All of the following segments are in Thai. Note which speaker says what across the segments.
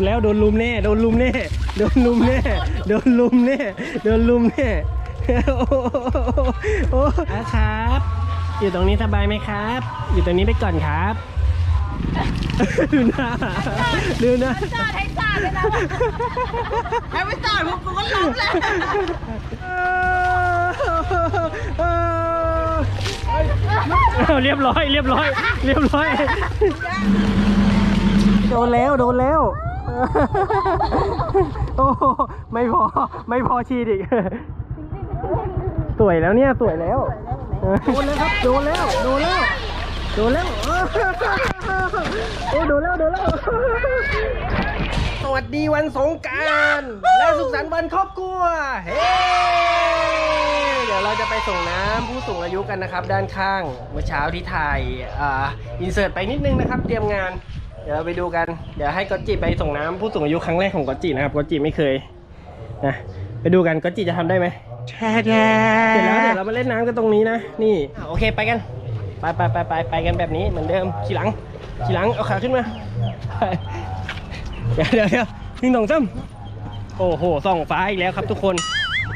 Speaker 1: มแน่โดนลุมแน่โดนลุมแน่โดนลุมแน่โดนลุมแน่โอ้โหโอ้โหอะครับ อยู่ตรงนี้สบายไหมครับ อยู่ตรงนี้ไปก่อนครับดูหน้าดูหน้า
Speaker 2: จอดให้จอดเลยนะให้ไม่จอดพวกกูก็ล้มเลย
Speaker 1: เอาเรียบร้อย เรียบร้อย เรียบร้อย โดนแล้ว โดนแล้ว โอ้โหไม่พอไม่พอชีดอีก สวยแล้วเนี่ยสวยแล้ว โดนแล้วครับโดนแล้วโดนแล้วโดนแล้วโอ้โดนแล้วโดนแล้ว สวัสดีวันสงกรารและสุขสันต์วันครอบครัว เฮ้เดี๋ยวเราจะไปส่งน้ำผู้สูงอายุกันนะครับ ด้านข้างเมื่อเช้าที่ถ่ายอ่าอินเสิร์ตไปนิดนึงนะครับ เตรียมงาน เดี๋ยวเราไปดูกัน เดี๋ยวให้กอตจิไปส่งน้ำผู้สูงอายุครั้งแรกของกอตจินะครับกอตจิไม่เคยนะไปดูกันกอตจิจะทำได้ไหมเสร็จแล้วเดี๋ยวเรามาเล่นน้ำกันตรงนี้นะ นี่อะโอเคไปกัน ไปไปไปไปไปกันแบบนี้เหมือนเดิมขี่หลังขี่หลังเอาขาขึ้นมาไปเดี๋ยวเดี๋ยวเดี๋ยวทิ้งสองซ้ำโอ้โหส่องฟ้าอีกแล้วครับทุกคน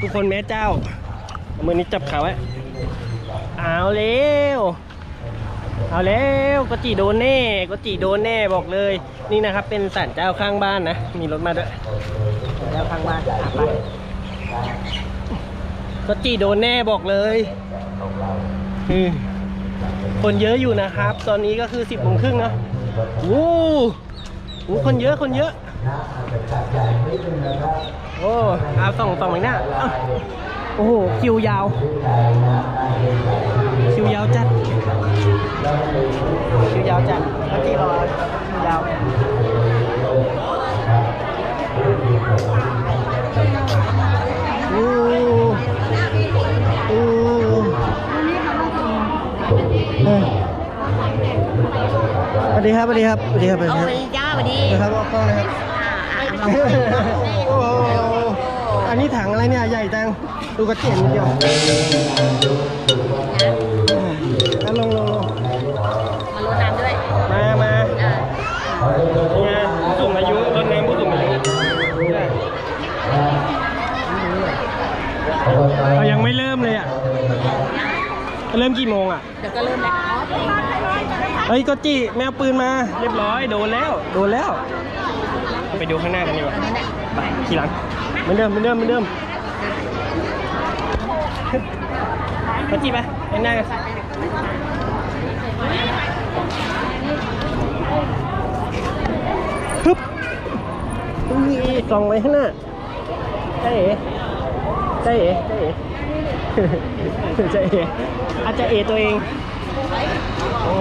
Speaker 1: ทุกคนแม่เจ้าเอามือนี้จับขาไว้เอาเร็ว เอาแล้วก็จีโดนแน่ก็จีโดนแน่บอกเลย นี่นะครับเป็นศาลเจ้าข้างบ้านนะ มีรถมาด้วยศาลเจ้าข้างบ้านอะไปก็จีโดนแน่บอกเลยอืมคนเยอะอยู่นะครับ ตอนนี้ก็คือสิบโมงครึ่งเนอะโอ้โหคนเยอะคนเยอะ โอ้เอาส่องส่องไปหน้า โอ้โห คิวยาว คิวยาวจัด คิวยาวจัดเมื่อกี้รอคิวยาวอู้อู้เอ้ยสวัสดีครับสวัสดีครับสวัสดีครับสวัสดี
Speaker 2: เอา
Speaker 1: ครับ
Speaker 2: ไปจ้าสวัสดี
Speaker 1: นะครับออกกล้องนะครับโอ้โห อันนี้ถังอะไรเนี่ยใหญ่จังดูกระเจียนนิดเดียวอะลงลงลง
Speaker 2: มาลดน้ำด้วย
Speaker 1: มามา
Speaker 2: เออ
Speaker 1: นี่ไงผู้สูงอายุรถน้ำผู้สูงอายุเรายังไม่เริ่มเลยอะเริ่มกี่โมงอะ
Speaker 2: เดี๋ยวก็เริ่มแล้ว
Speaker 1: เฮ้ยก็จิแมวปืนมา เรียบร้อยโดนแล้ว โดนแล้ว ไปดูข้างหน้ากันดีกว่าไปขี่หลัง เหมือนเดิมเหมือนเดิมเหมือนเดิมก็จิไปข้างหน้ากันฮึบนี่ส่องไปข้างหน้าใช่เอ๋ใช่เอ๋ใช่เอ๋ใช่เอ๋อาจจะเอ๋ตัวเอง โอ้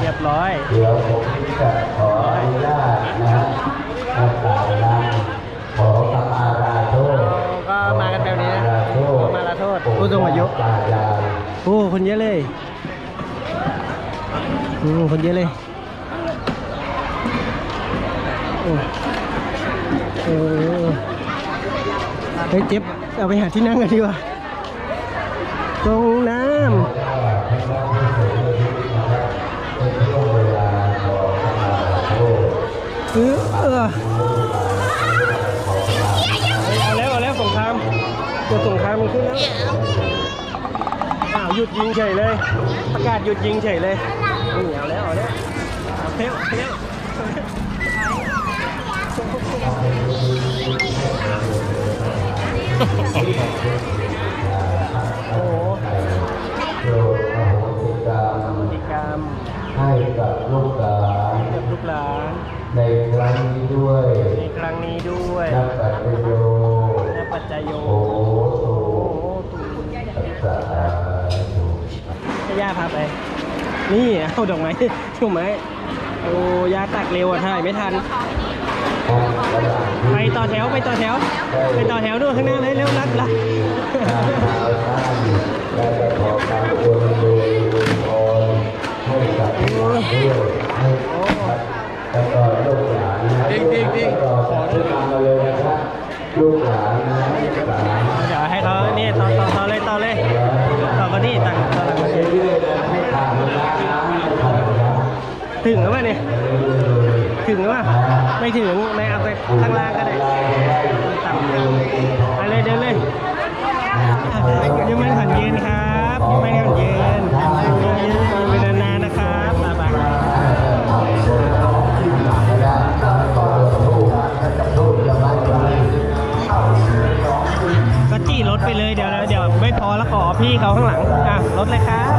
Speaker 1: เรียบร้อย
Speaker 3: เดี๋ยวผมจะขออนุญาตนะฮะมากราบลาขอขมาลาโทษ
Speaker 1: ก็มากันแบบนี้นะ
Speaker 3: ขอ
Speaker 1: มาลาโทษผู้สูงอายุ
Speaker 3: ตายาย
Speaker 1: โอ้คนเยอะเลยอืมคนเยอะเลยโอ้โอ้เฮ้ยเจ็บเอาไปหาที่นั่งกันดีกว่า ลงน้ำเออเออเอาแล้วเอาแล้วสงครามตัวสงครามมันขึ้นแล้วอ้าวหยุดยิงเฉยเลย ประกาศหยุดยิงเฉยเลยนี่เอาแล้วเอาแล้วเอาเร็วเร็ว
Speaker 3: ให้กับลูกหลาน
Speaker 1: เก็บลูกหลาน
Speaker 3: ในครั้งนี้ด้วย
Speaker 1: ในครั้งนี้ด้วย
Speaker 3: นับปัจจโย
Speaker 1: และปัจจัยโย
Speaker 3: โอ้โห
Speaker 1: โอ้โหตู
Speaker 3: สาธุ
Speaker 1: ให้ย่าพาไป นี่เอาดอกไม้ดอกไม้โอ้ย่าตักเร็วอะถ่ายไม่ทัน ไปต่อแถวไปต่อแถว ไปต่อแถวด้วยข้างหน้าเลยเร็วรัดรัด
Speaker 3: และ จริงจริงจริ
Speaker 1: งต่อต่อต่อเลยต่อเลยต่อกันนี่ต่างต่อง
Speaker 3: เระนี้ถึงแล้วป่ะเนี่ยถึงแล้วป่ะไม่ถึงไม่เอาไปข้างล่างก็ได้ต่ำเลยเดินเลยยังไม่ถันเย็นครับ ก็จี้รถไปเลยเดี๋ยวเดี๋ยวไม่พอแล้วขอพี่เขาข้างหลังอะรถเลยครับ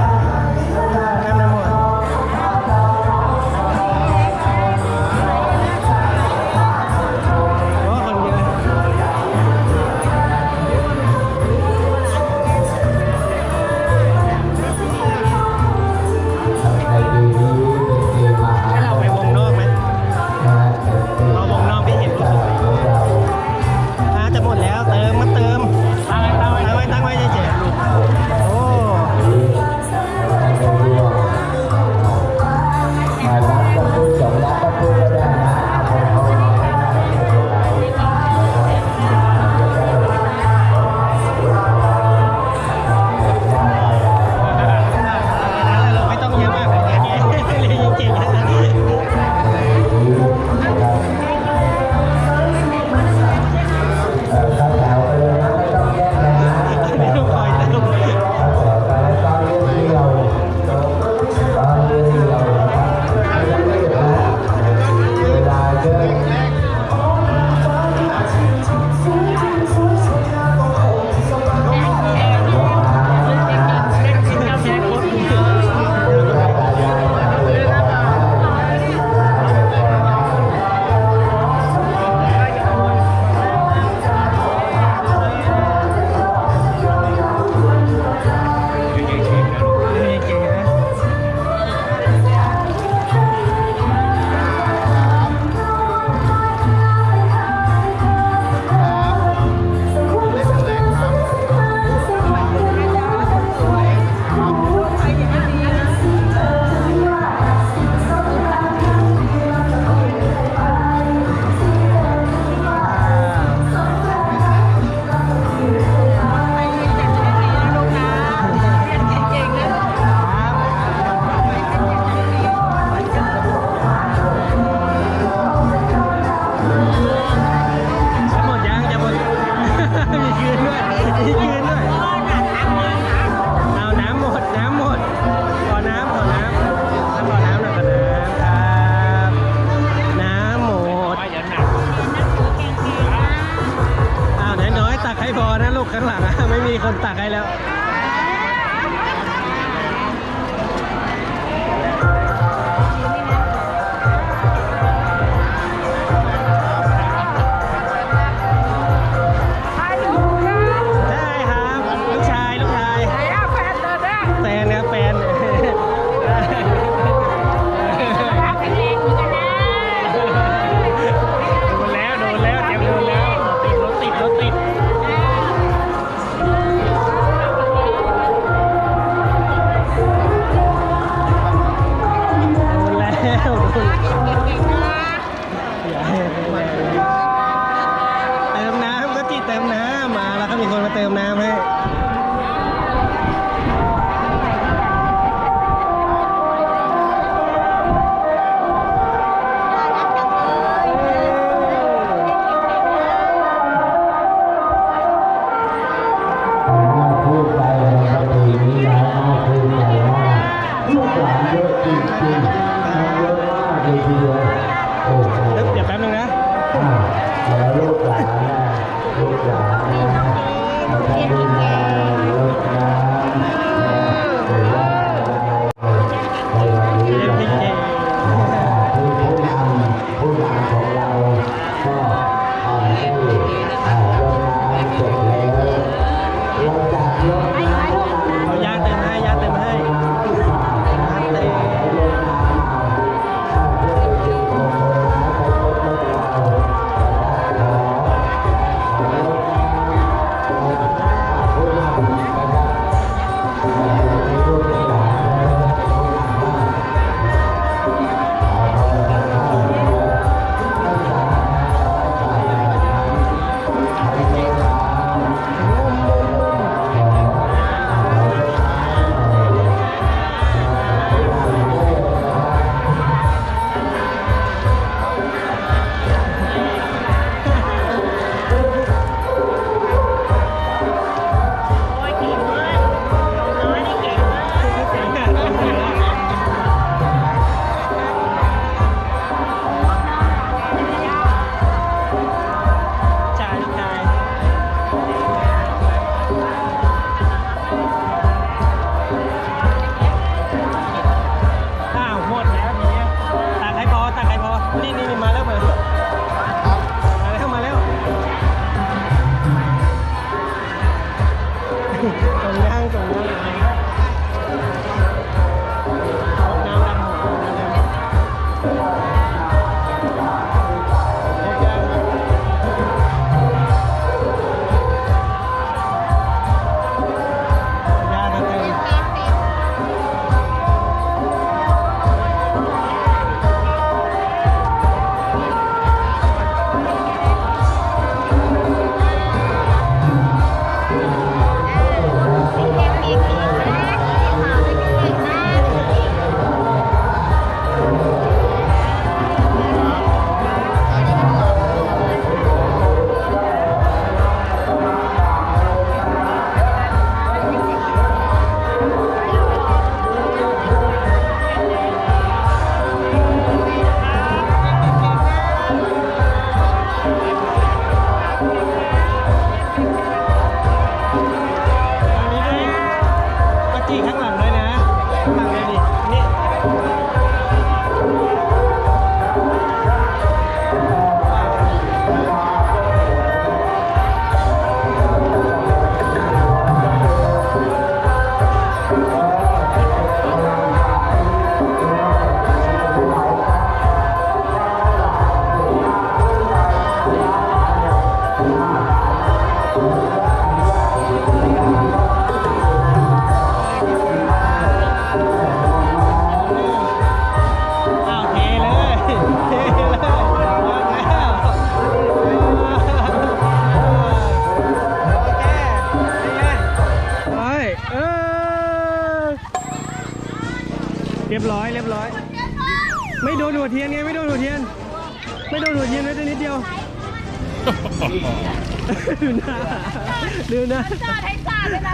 Speaker 2: จอดให้จอดเลยนะ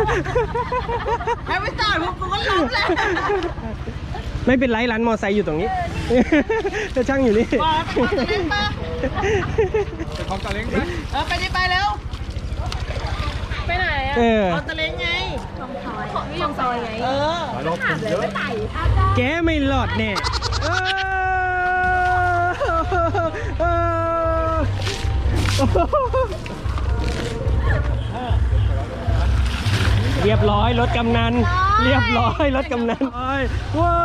Speaker 2: ให้ไม่จอดพวกกูก็ล้มแล้ว
Speaker 1: ไม่เป็นไรร้านมอไซค์อยู่ตรงนี้ถ้าช่างอยู่นี่
Speaker 2: บอกของตะเล้งปะเออไปดิไปเร็ว
Speaker 4: ไปไหนอะ
Speaker 1: เออ
Speaker 2: ของตะเล้งไง
Speaker 4: ของนี่ยังซอยไง
Speaker 2: เออ
Speaker 4: ถามเลยว่าไต่อาจารย์
Speaker 1: แกไม่หลอดแน่เเรียบร้อยรถกำนัน เรียบร้อยรถกำนันโอ้ยว้า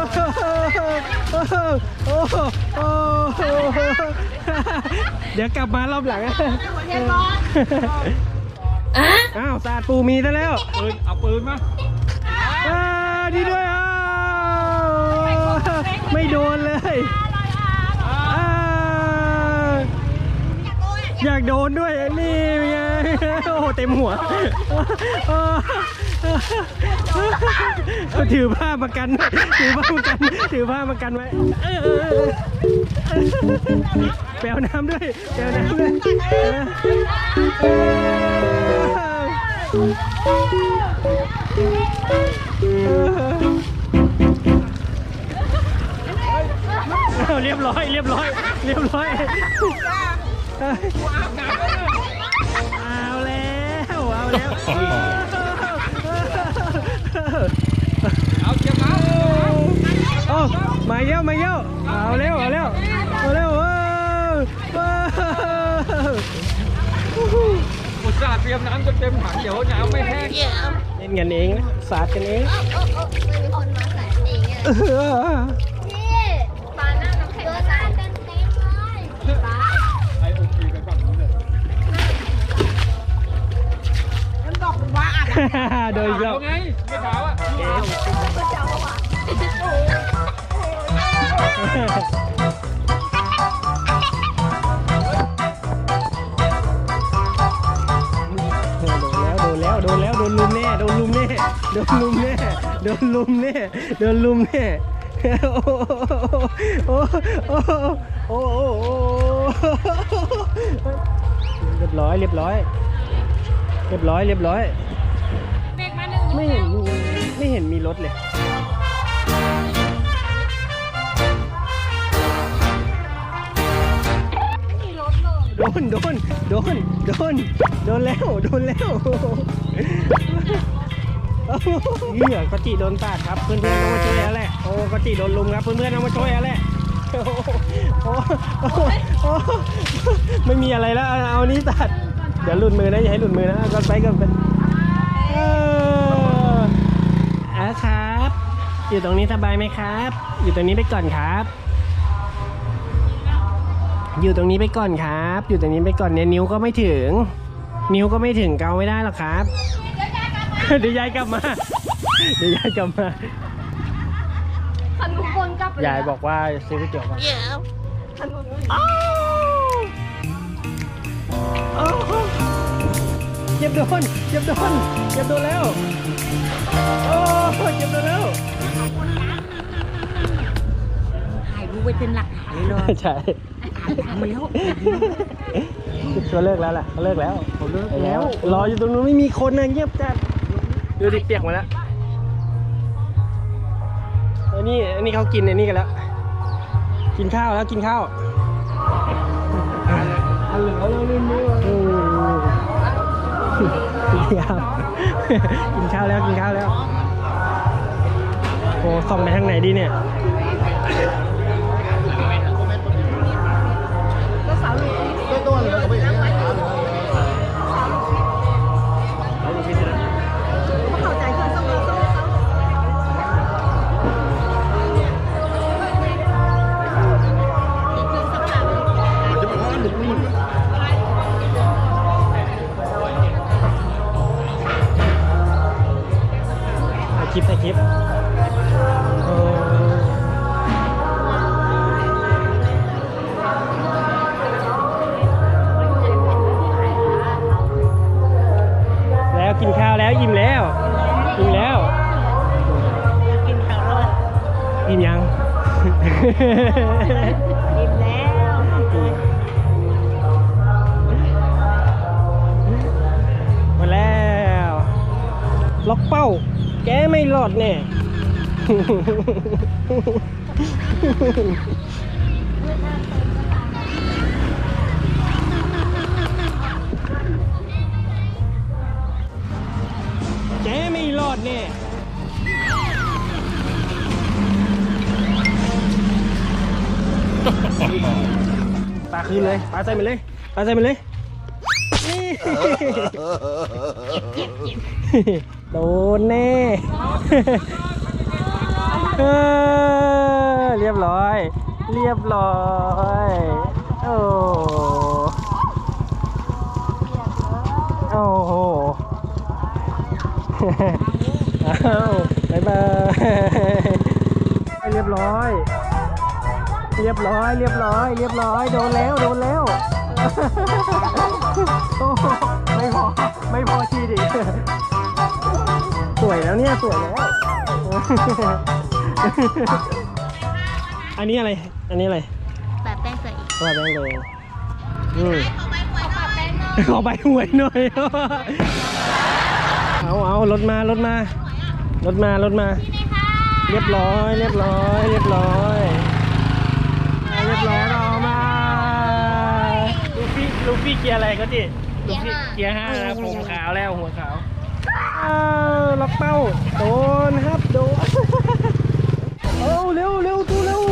Speaker 1: วโอ้โหโอ้โหเดี๋ยวกลับมารอบหลัง
Speaker 2: เทียนร้อน
Speaker 1: อ้าวสาดปูมีซะแล้ว
Speaker 5: ปืนเอาปืนมา
Speaker 1: อ่าดีด้วยอะไม่โดนเลยอ่าอยากโดนด้วยนี่ไง โอ้โหเต็มหัวเขาถือผ้าประกัน ถือผ้าประกัน ถือผ้าประกันไว้แปลวน้ำด้วยแปลวน้ำด้วยเรียบร้อย เรียบร้อย เรียบร้อยอา แล้วเอาแล้ว
Speaker 5: เอาเก็บน้
Speaker 1: โอ้มาเย้ามาเย้าเอาแล้วเอาแล้วเอาแล้วว้าวว้าวำ
Speaker 5: อุตส่าห์เตรียมน้ำจนเต็มถังเดี๋ยวน้ำไม่แห้ง
Speaker 1: เล่นกันเองนะสาดกันเอง
Speaker 4: มีคนมาใส่เองอะ
Speaker 1: เออ
Speaker 5: โด
Speaker 1: นอีกแล้ว
Speaker 5: เอาไงไม่ขาวอะ
Speaker 1: โดนแล้วโดนแล้วโดนลุมแน่โดนลุมแน่โดนลุมแน่โดนลุมแน่โดนลุมแน่โอ้โอ้โอ้โอ้โอ้เรียบร้อยเรียบร้อยเรียบร้อยเรียบร้อย
Speaker 4: เบรกมาหนึ่ง
Speaker 1: ไม่เห็นไม่เห็นมีรถเลย
Speaker 4: มีรถเลย
Speaker 1: โดนโดนโดนโดนโดนแล้วโดนแล้วเหยื่อกจิโดนปาดครับเพื่อนๆเอามาช่วยแล้วแหละโอ้กจิโดนลุมครับเพื่อนๆเอามาช่วยแล้วแหละโอ้โหโอ้โอ้ไม่มีอะไรแล้วเอาเอานี้ตัดเดี๋ยวหลุดมือนะอย่าให้หลุดมือนะเอาก็ไปก็ไปเออ อะครับ อยู่ตรงนี้สบายไหมครับ อยู่ตรงนี้ไปก่อนครับ อยู่ตรงนี้ไปก่อนครับ อยู่ตรงนี้ไปก่อนเนี่ยนิ้วก็ไม่ถึง นิ้วก็ไม่ถึงเกาไม่ได้หรอกครับ เดี๋ยวยายกลับมา เดี๋ยวยายกลับมา
Speaker 4: ขันทุกคนกลับไป
Speaker 1: ยายบอกว่าซื้อก๋วยเตี๋ยวก่อนอ้าวอ้าวเหยียบโดนเหยียบโดนเหยียบโดนแล้ว ว้
Speaker 2: เป็นหลักฐานเลย
Speaker 1: ใช่
Speaker 2: ทำมาแล้ว
Speaker 1: เขาเลิกแล้วล่ะเขาเลิกแล้วเขาเลิกแล้ว รออยู่ตรงนู้นไม่มีคนนะเงียบจัดดูดิเปียกหมดแล้วอันนี้อันนี้เขากินอันนี้กันแล้ว กินข้าวแล้วกินข้าวอันเหลือแล้วนี่มือกินข้าวแล้วกินข้าวแล้วโอ้ส่องไปทางไหนดีเนี่ย อิ่มแล้วหมดแล้ว ล็อกเป้า แกไม่รอดแน่แกไม่รอดแน่ ปลาคืนเลยปลาใส่มันเลยปลาใส่มันเลยนี่โดนแน่เรียบร้อย เรียบร้อยโอ้โอ้โหอ้าบายบายเรียบร้อย เรียบร้อยเรียบร้อย เรียบร้อยโดนแล้วโดนแล้วโอ้โหไม่พอไม่พอชีดิสวยแล้วเนี่ยสวยแล้วอันนี้อะไร อันนี้อะไร
Speaker 4: แบบแป้งใส่อีก
Speaker 1: ว่าแบงค์เลยอืม
Speaker 4: ขอใบหวยขอแป้งหน่อย
Speaker 1: ขอใบหวยหน่อย เอาเอารถมารถมารถมารถมา
Speaker 4: นี่ค่ะ
Speaker 1: เรียบร้อย เรียบร้อย เรียบร้อยเอาเรีย บร้อยเรามาลูฟี่ลูฟี่เกียร์อะไรก็จิลูฟี่เกียร์ห้าครับผมขาวแล้วหัวขาวอ้าวล็อกเป้าโดนครับโดนเอาเร็วเร็วตูเร็ว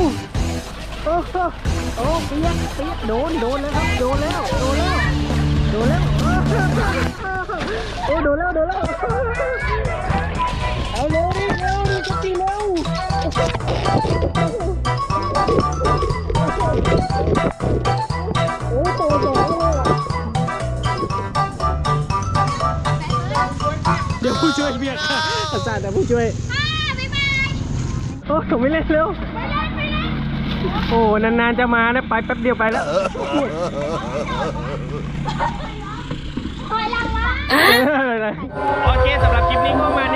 Speaker 1: โอ้โหโอ้เปียกเปียกโดนโดนแล้วครับโดนแล้วโดนแล้วโดนแล้วโอ้โดนแล้วโดนแล้วเอาเร็วดิเร็วดิจะจริงเร็ว อาจารย์แต่ผู้ช่วยโอ้ผมไม่เล่นเร็วโอ้นานๆจะมานะไปแป๊บเดียวไปแล้ว
Speaker 4: ถอยหลังมา
Speaker 1: โอเคสำหรับคลิปนี้ก็ประมาณ